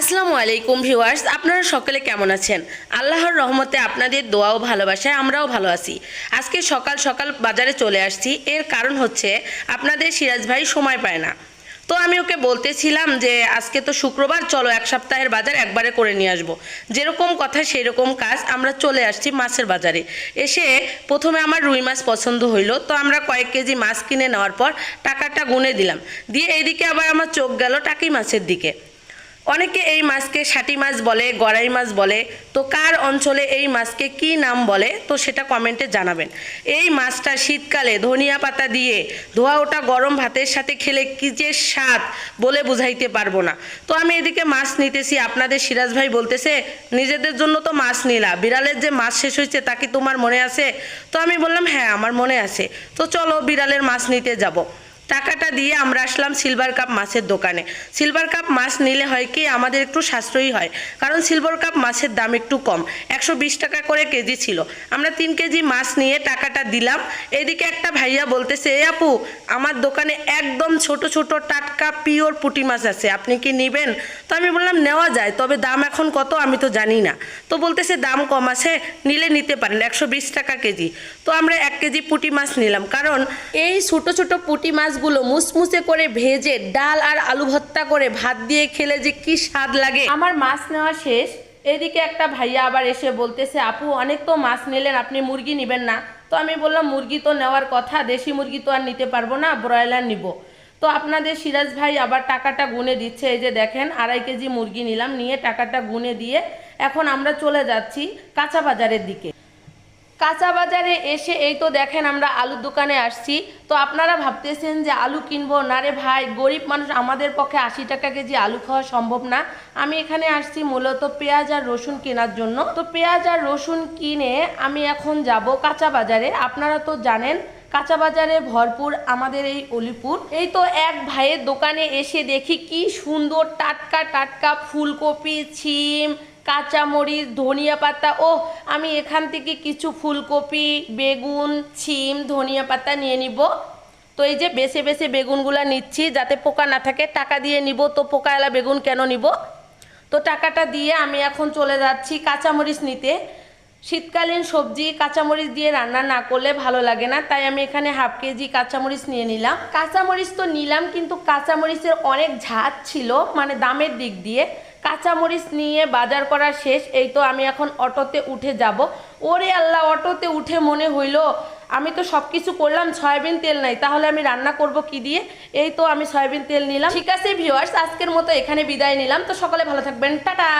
আসসালামু আলাইকুম ভিউয়ার্স, আপনারা সকলে কেমন আছেন? আল্লাহর রহমতে আপনাদের দোয়া ও ভালোবাসায় আমরাও ভালো আছি। আজকে সকাল সকাল বাজারে চলে আসছি, এর কারণ হচ্ছে আপনাদের সিরাজ ভাই সময় পায় না। তো আমি ওকে বলতেছিলাম যে, আজকে তো শুক্রবার, চলো এক সপ্তাহের বাজার একবারে করে নিয়ে আসব। যেরকম কথা, সেরকম কাজ আমরা চলে আসছি মাছের বাজারে। এসে প্রথমে আমার রুই মাছ পছন্দ হইল, তো আমরা কয়েক কেজি মাছ কিনে নেওয়ার পর টাকাটা গুনে দিলাম। দিয়ে এইদিকে আবার আমার চোখ গেল টাকি মাছের দিকে। অনেকে এই মাছকে ষাটি মাছ বলে, গড়াই মাছ বলে। তো কার অঞ্চলে এই মাছকে কি নাম বলে, তো সেটা কমেন্টে জানাবেন। এই মাছটা শীতকালে ধনিয়া পাতা দিয়ে ধোয়া ওটা গরম ভাতের সাথে খেলে কি যে স্বাদ বলে বুঝাইতে পারব না। তো আমি এদিকে মাছ নিতেছি, আপনাদের সিরাজ ভাই বলতেছে, নিজেদের জন্য তো মাছ নিলা বিড়ালের যে মাছ শেষ হয়েছে তা কি তোমার মনে আছে? তো আমি বললাম হ্যাঁ আমার মনে আছে। তো চলো বিড়ালের মাছ নিতে যাব। টাকাটা দিয়ে আমরা আসলাম সিলভার কাপ মাছের দোকানে। সিলভার কাপ মাছ নিলে হয় কি, আমাদের একটু সাশ্রয়ী হয়। কারণ সিলভার কাপ মাছের দাম একটু কম। একশো বিশ টাকা করে কেজি ছিল। আমরা তিন কেজি মাছ নিয়ে টাকাটা দিলাম। এদিকে একটা ভাইয়া বলতেছে, এ আপু, আমার দোকানে একদম ছোট ছোট, টাটকা পিওর পুঁটি মাছ আছে। আপনি কি নেবেন? তো আমি বললাম, নেওয়া যায়, তবে দাম এখন কত আমি তো জানি না। তো বলতেছে, দাম কম আছে, নিলে নিতে পারেন, একশো বিশ টাকা কেজি। তো আমরা এক কেজি পুঁটি মাছ নিলাম। কারণ এই ছোট ছোট পুঁটি মাছগুলো মুসমুসে করে ভেজে ডাল আর আলু ভর্তা করে ভাত দিয়ে খেলে যে কি স্বাদ লাগে। আমার মাছ নেওয়া শেষ। এদিকে একটা ভাইয়া আবার এসে বলতেছে, আপু, অনেক তো মাছ নিলেন, আপনি মুরগি নেবেন না। তো আমি বললাম, মুরগি তো নেওয়ার কথা, দেশি মুরগি তো আর নিতে পারব না, ব্রয়লার নিব। তো আপনাদের সিরাজ ভাই আবার টাকাটা গুনে দিচ্ছে, এই যে দেখেন, আড়াই কেজি মুরগি নিলাম, নিয়ে টাকাটা গুনে দিয়ে এখন আমরা চলে যাচ্ছি কাঁচা বাজারের দিকে। কাঁচা বাজারে এসে এই তো দেখেন আমরা আলুর দোকানে আসছি। তো আপনারা ভাবতেছেন যে আলু কিনবো? না রে ভাই, গরিব মানুষ আমাদের পক্ষে আশি টাকা কেজি আলু খাওয়া সম্ভব না। আমি এখানে আসছি মূলত পেঁয়াজ আর রসুন কেনার জন্য। তো পেঁয়াজ আর রসুন কিনে আমি এখন যাব কাঁচা বাজারে আপনারা তো জানেন কাঁচা বাজারে ভরপুর আমাদের এই অলিপুর। এই তো এক ভাইয়ের দোকানে এসে দেখি কি সুন্দর টাটকা টাটকা ফুলকপি, ছিম কাঁচামরিচ, ধনিয়া পাতা ও আমি এখান থেকে কিছু ফুলকপি, বেগুন, ছিম, ধনিয়া পাতা নিয়ে নিব। তো এই যে বেছে বেছে বেগুনগুলা নিচ্ছি, যাতে পোকা না থাকে, টাকা দিয়ে নিব। তো পোকাওয়ালা বেগুন কেন নিব? তো টাকাটা দিয়ে আমি এখন চলে যাচ্ছি কাঁচামরিচ নিতে। শীতকালীন সবজি কাঁচামরিচ দিয়ে রান্না না করলে ভালো লাগে না, তাই আমি এখানে হাফ কেজি কাঁচামরিচ নিয়ে নিলাম। কাঁচামরিচ তো নিলাম, কিন্তু কাঁচামরিচের অনেক ঝাঁজ ছিল মানে দামের দিক দিয়ে। কাঁচামরিচ নিয়ে বাজার করা শেষ, এই তো আমি এখন অটোতে উঠে যাব। ওরে আল্লাহ, অটোতে উঠে মনে হইল, আমি তো সব কিছু করলাম, সয়াবিন তেল নাই, তাহলে আমি রান্না করব কি দিয়ে? এই তো আমি সয়াবিন তেল নিলাম। ঠিক আছে ভিউয়ার্স আজকের মতো এখানে বিদায় নিলাম, তো সকলে ভালো থাকবেন, টাটা!